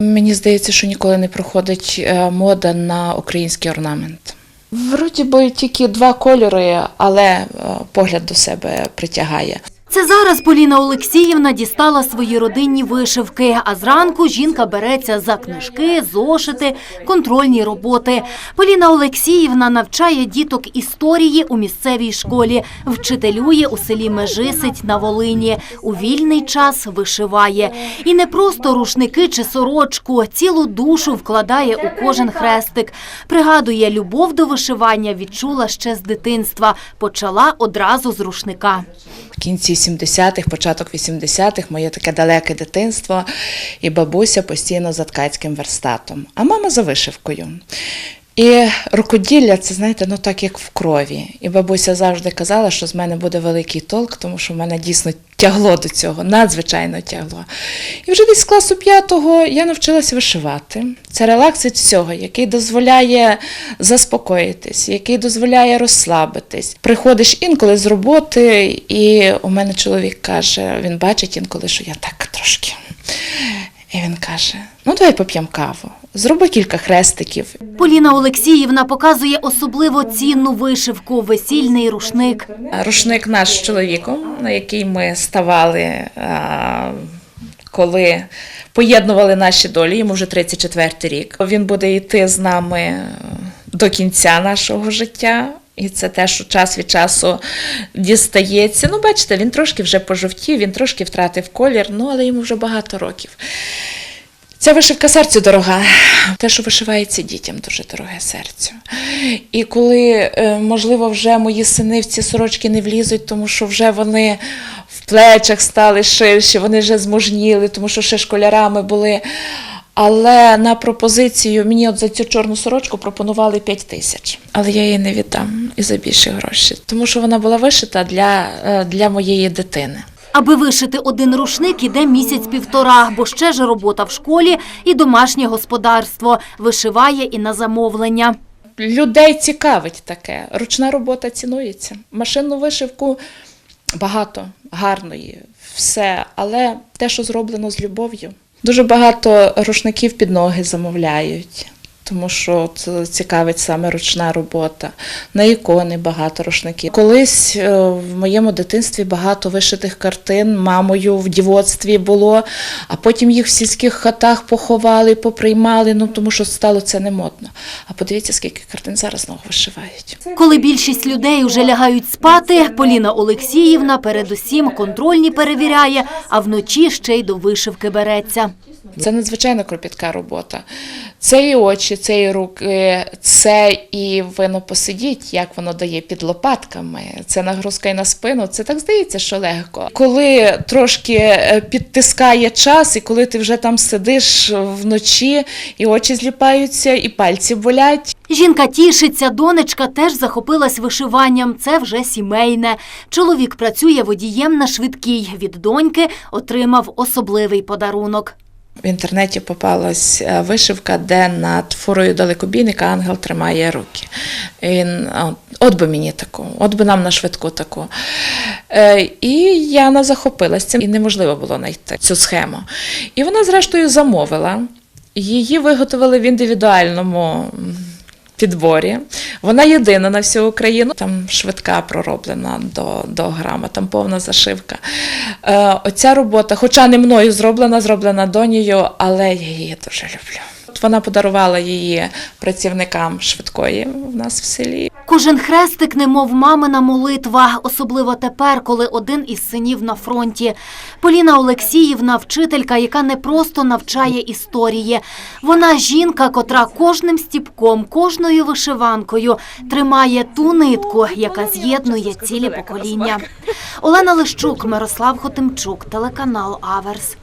Мені здається, що ніколи не проходить е, мода на український орнамент. Вроді би тільки два кольори, але е, погляд до себе притягає. Це зараз Поліна Олексіївна дістала свої родинні вишивки, а зранку жінка береться за книжки, зошити, контрольні роботи. Поліна Олексіївна навчає діток історії у місцевій школі, вчителює у селі Межисить на Волині. У вільний час вишиває. І не просто рушники чи сорочку, цілу душу вкладає у кожен хрестик. Пригадує, любов до вишивання відчула ще з дитинства. Почала одразу з рушника. В кінці 70-х, початок 80-х моє таке далеке дитинство, і бабуся постійно за ткацьким верстатом, а мама за вишивкою. І рукоділля це, знаєте, ну так як в крові. І бабуся завжди казала, що з мене буде великий толк, тому що в мене дійсно тягло до цього, надзвичайно тягло. І вже з класу п'ятого я навчилася вишивати. Це релакс від всього, який дозволяє заспокоїтись, який дозволяє розслабитись. Приходиш інколи з роботи, і у мене чоловік каже: він бачить інколи, що я так трошки. І він каже: ну давай поп'ємо каву, зроби кілька хрестиків. Поліна Олексіївна показує особливо цінну вишивку, весільний рушник. Рушник наш з чоловіком, на який ми ставали, коли поєднували наші долі, йому вже 34-й рік. Він буде йти з нами до кінця нашого життя. І це те, що час від часу дістається. Ну, бачите, він трошки вже пожовтів, він трошки втратив колір, ну але йому вже багато років. Ця вишивка серцю дорога. Те, що вишивається дітям, дуже дороге серцю. І коли, е, можливо, вже мої сини в ці сорочки не влізуть, тому що вже вони в плечах стали ширші, вони вже змужніли, тому що ще школярами були. Але на пропозицію мені от за цю чорну сорочку пропонували 5 тисяч. Але я її не віддам і за більші гроші, тому що вона була вишита для, е, для моєї дитини. Аби вишити один рушник, іде місяць-півтора, бо ще ж робота в школі і домашнє господарство. Вишиває і на замовлення. людей цікавить таке. Ручна робота цінується. Машинну вишивку багато, гарної, все, але те, що зроблено з любов'ю. Дуже багато рушників під ноги замовляють. Тому що от цікавить саме ручна робота. На ікони багато рушників. Колись е, в моєму дитинстві багато вишитих картин мамою в дівоцтві було, а потім їх в сільських хатах поховали, поприймали, ну тому що стало це не модно. А подивіться, скільки картин зараз знову вишивають. Коли більшість людей вже лягають спати, Поліна Олексіївна передусім контрольні перевіряє, а вночі ще й до вишивки береться. Це надзвичайно кропітка робота. Це і очі, це і руки, це і вино посидіть, як воно дає під лопатками. Це нагрузка і на спину. Це так здається, що легко. Коли трошки е, підтискає час, і коли ти вже там сидиш вночі, і очі зліпаються, і пальці болять. Жінка тішиться, донечка теж захопилась вишиванням. Це вже сімейне. Чоловік працює водієм на швидкій. Від доньки отримав особливий подарунок. В інтернеті попалась е, вишивка, де над фурою далекобійника ангел тримає руки. Він, от би мені таку, от би нам на швидку таку. Е, І Яна захопилась цим, і неможливо було знайти цю схему. І вона, зрештою, замовила. Її виготовили в індивідуальному підборі. Вона єдина на всю Україну. Там швидка пророблена до, до грама, там повна зашивка. Е, оця робота, хоча не мною зроблена, зроблена донію, але я її дуже люблю. Вона подарувала її працівникам швидкої в нас в селі. Кожен хрестик, немов мамина молитва, особливо тепер, коли один із синів на фронті. Поліна Олексіївна – вчителька, яка не просто навчає історії. Вона жінка, котра кожним стіпком, кожною вишиванкою тримає ту нитку, яка з'єднує цілі покоління. Олена Лищук, Мирослав Хотимчук, телеканал Аверс.